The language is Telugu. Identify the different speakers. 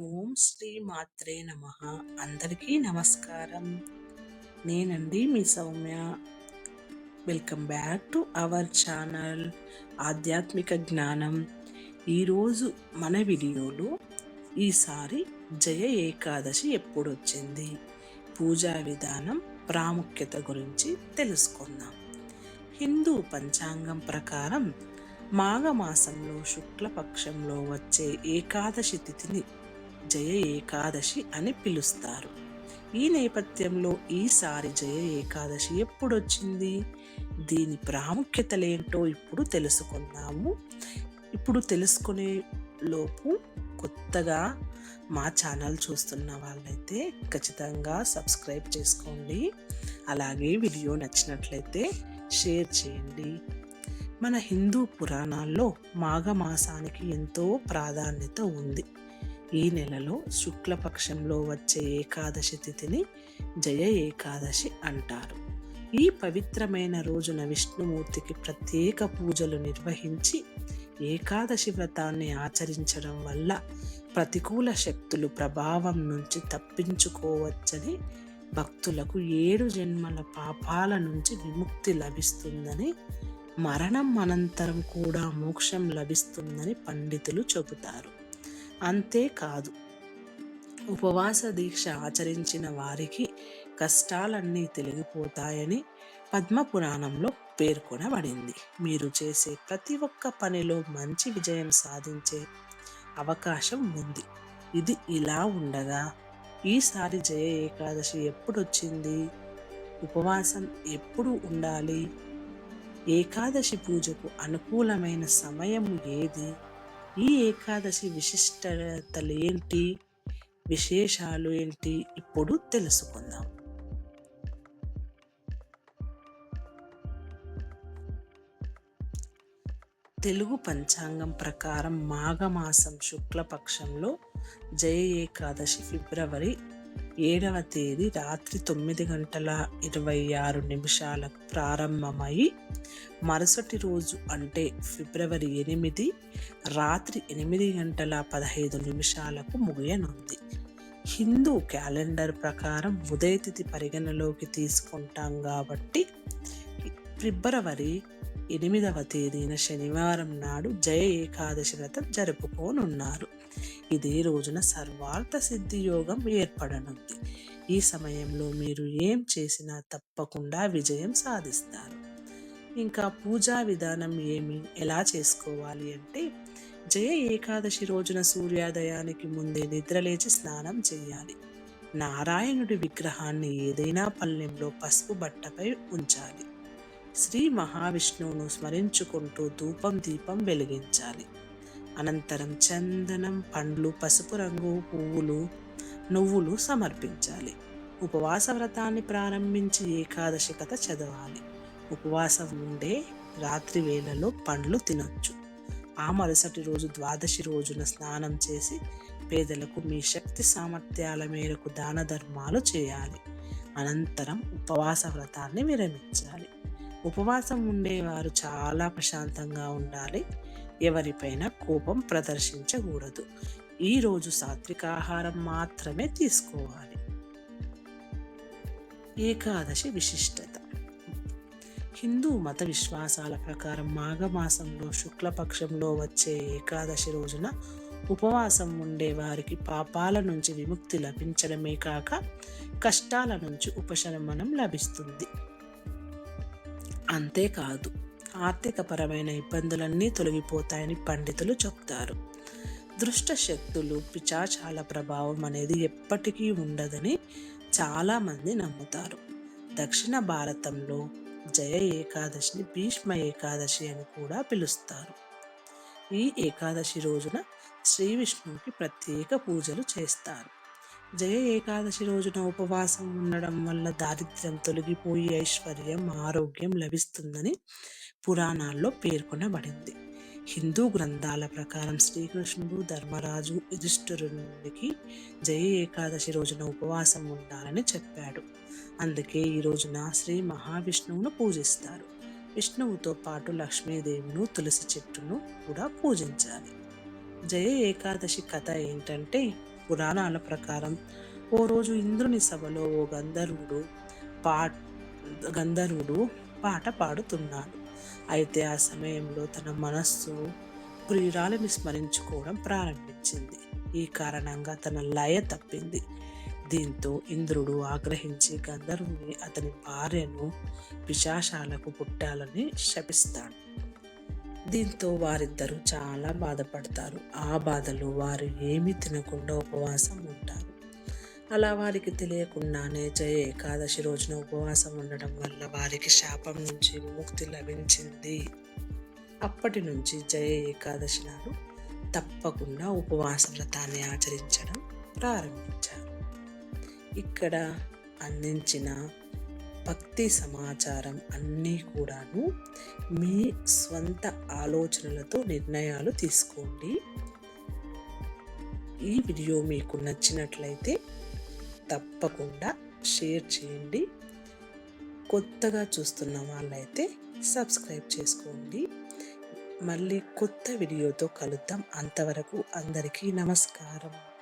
Speaker 1: ఓం శ్రీ మాత్రే నమ. అందరికీ నమస్కారం. నేనండి మీ Soumya. Welcome back to our channel Aadhyatmika Gnanam. ఈరోజు మన వీడియోలో ఈసారి జయ ఏకాదశి ఎప్పుడు వచ్చింది పూజా విధానం ప్రాముఖ్యత గురించి తెలుసుకుందాం. హిందూ పంచాంగం ప్రకారం మాఘమాసంలో శుక్లపక్షంలో వచ్చే ఏకాదశి తిథిని జయ ఏకాదశి అని పిలుస్తారు. ఈ నేపథ్యంలో ఈసారి జయ ఏకాదశి ఎప్పుడొచ్చింది? దీని ప్రాముఖ్యతలేంటో ఇప్పుడు తెలుసుకుందాము. ఇప్పుడు తెలుసుకునే లోపు కొత్తగా మా ఛానల్ చూస్తున్న వాళ్ళైతే ఖచ్చితంగా సబ్స్క్రైబ్ చేసుకోండి. అలాగే వీడియో నచ్చినట్లయితే షేర్ చేయండి. మన హిందూ పురాణాల్లో మాఘమాసానికి ఎంతో ప్రాధాన్యత ఉంది. ఈ నెలలో శుక్లపక్షంలో వచ్చే ఏకాదశి తిథిని జయ ఏకాదశి అంటారు. ఈ పవిత్రమైన రోజున విష్ణుమూర్తికి ప్రత్యేక పూజలు నిర్వహించి ఏకాదశి వ్రతాన్ని ఆచరించడం వల్ల ప్రతికూల శక్తులు ప్రభావం నుంచి తప్పించుకోవచ్చని భక్తులకు ఏడు జన్మల పాపాల నుంచి విముక్తి లభిస్తుందని మరణం అనంతరం కూడా మోక్షం లభిస్తుందని పండితులు చెబుతారు. అంతేకాదు ఉపవాస దీక్ష ఆచరించిన వారికి కష్టాలన్నీ తొలగిపోతాయని పద్మపురాణంలో పేర్కొనబడింది. మీరు చేసే ప్రతి ఒక్క పనిలో మంచి విజయం సాధించే అవకాశం ఉంది. ఇది ఇలా ఉండగా ఈసారి జయ ఏకాదశి ఎప్పుడు వచ్చింది ఉపవాసం ఎప్పుడు ఉండాలి? ఏకాదశి పూజకు అనుకూలమైన సమయం ఏది? ఈ ఏకాదశి విశిష్టతలు ఏంటి? విశేషాలు ఏంటి? ఇప్పుడు తెలుసుకుందాం. తెలుగు పంచాంగం ప్రకారం మాఘమాసం శుక్లపక్షంలో జయ ఏకాదశి ఫిబ్రవరి ఏడవ తేదీ రాత్రి తొమ్మిది గంటల ఇరవై ఆరు నిమిషాలకు ప్రారంభమై మరుసటి రోజు అంటే ఫిబ్రవరి ఎనిమిది రాత్రి ఎనిమిది గంటల పదహైదు నిమిషాలకు ముగియనుంది. హిందూ క్యాలెండర్ ప్రకారం ఉదయతిథి పరిగణలోకి తీసుకుంటాం కాబట్టి ఫిబ్రవరి ఎనిమిదవ తేదీన శనివారం నాడు జయ ఏకాదశి వ్రతం జరుపుకోనున్నారు. ఇదే రోజున సర్వార్థ సిద్ధి యోగం ఏర్పడనుంది. ఈ సమయంలో మీరు ఏం చేసినా తప్పకుండా విజయం సాధిస్తారు. ఇంకా పూజా విధానం ఏమి? ఎలా చేసుకోవాలి అంటే జయ ఏకాదశి రోజున సూర్యోదయానికి ముందే నిద్రలేచి స్నానం చేయాలి. నారాయణుడి విగ్రహాన్ని ఏదైనా పల్లెంలో పసుపు బట్టపై ఉంచాలి. శ్రీ మహావిష్ణువును స్మరించుకుంటూ ధూపం దీపం వెలిగించాలి. అనంతరం చందనం పండ్లు పసుపు రంగు పువ్వులు నువ్వులు సమర్పించాలి. ఉపవాస వ్రతాన్ని ప్రారంభించి ఏకాదశి కథ చదవాలి. ఉపవాసం ఉండే రాత్రి వేళలో పండ్లు తినొచ్చు. ఆ మరుసటి రోజు ద్వాదశి రోజున స్నానం చేసి పేదలకు మీ శక్తి సామర్థ్యాల మేరకు దాన ధర్మాలు చేయాలి. అనంతరం ఉపవాస వ్రతాన్ని విరమించాలి. ఉపవాసం ఉండేవారు చాలా ప్రశాంతంగా ఉండాలి. ఎవరిపైన కోపం ప్రదర్శించకూడదు. ఈరోజు సాత్విక ఆహారం మాత్రమే తీసుకోవాలి. ఏకాదశి విశిష్టత. హిందూ మత విశ్వాసాల ప్రకారం మాఘమాసంలో శుక్లపక్షంలో వచ్చే ఏకాదశి రోజున ఉపవాసం ఉండే వారికి పాపాల నుంచి విముక్తి లభించడమే కాక కష్టాల నుంచి ఉపశమనం లభిస్తుంది. అంతేకాదు ఆర్థికపరమైన ఇబ్బందులన్నీ తొలగిపోతాయని పండితులు చెప్తారు. దృష్ట శక్తులు పిచాచాల ప్రభావం అనేది ఎప్పటికీ ఉండదని చాలామంది నమ్ముతారు. దక్షిణ భారతంలో జయ ఏకాదశిని భీష్మ ఏకాదశి అని కూడా పిలుస్తారు. ఈ ఏకాదశి రోజున శ్రీ విష్ణువుకి ప్రత్యేక పూజలు చేస్తారు. జయ ఏకాదశి రోజున ఉపవాసం ఉండడం వల్ల దారిద్ర్యం తొలగిపోయి ఐశ్వర్యం ఆరోగ్యం లభిస్తుందని పురాణాల్లో పేర్కొనబడింది. హిందూ గ్రంథాల ప్రకారం శ్రీకృష్ణుడు ధర్మరాజు యుధిష్ఠిరునికి జయ ఏకాదశి రోజున ఉపవాసం ఉండాలని చెప్పాడు. అందుకే ఈ రోజున శ్రీ మహావిష్ణువును పూజిస్తారు. విష్ణువుతో పాటు లక్ష్మీదేవిను తులసి చెట్టును కూడా పూజించాలి. జయ ఏకాదశి కథ ఏంటంటే పురాణాల ప్రకారం ఓ రోజు ఇంద్రుని సభలో ఓ గంధర్వుడు పా గంధర్వుడు పాట పాడుతున్నాడు. అయితే ఆ సమయంలో తన మనస్సు ప్రియురాలని స్మరించుకోవడం ప్రారంభించింది. ఈ కారణంగా తన లయ తప్పింది. దీంతో ఇంద్రుడు ఆగ్రహించి గంధర్వుని అతని భార్యను పిశాశాలకు పుట్టాలని శపిస్తాడు. దీంతో వారిద్దరూ చాలా బాధపడతారు. ఆ బాధలో వారు ఏమీ తినకుండా ఉపవాసం ఉంటారు. అలా వారికి తెలియకుండానే జయ ఏకాదశి రోజున ఉపవాసం ఉండడం వల్ల వారికి శాపం నుంచి విముక్తి లభించింది. అప్పటి నుంచి జయ ఏకాదశి నాడు తప్పకుండా ఉపవాస వ్రతాన్ని ఆచరించడం ప్రారంభించారు. ఇక్కడ అందించిన భక్తి సమాచారం అన్నీ కూడాను మీ స్వంత ఆలోచనలతో నిర్ణయాలు తీసుకోండి. ఈ వీడియో మీకు నచ్చినట్లయితే తప్పకుండా షేర్ చేయండి. కొత్తగా చూస్తున్న వాళ్ళైతే సబ్స్క్రైబ్ చేసుకోండి. మళ్ళీ కొత్త వీడియోతో కలుద్దాం. అంతవరకు అందరికీ నమస్కారం.